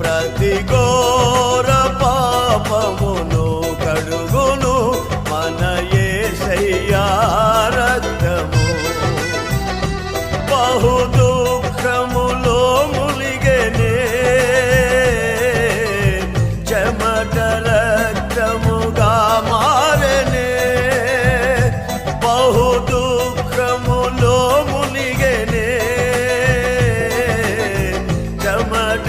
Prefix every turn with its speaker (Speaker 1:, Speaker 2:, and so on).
Speaker 1: ప్రతి ఘోర పాపమును కడుగును మన యేసయ్యా బహు దుఃఖములో ములిగెనే చెమట రక్తముగా మారనే. బహు దుఃఖములో ములిగెనే చెమట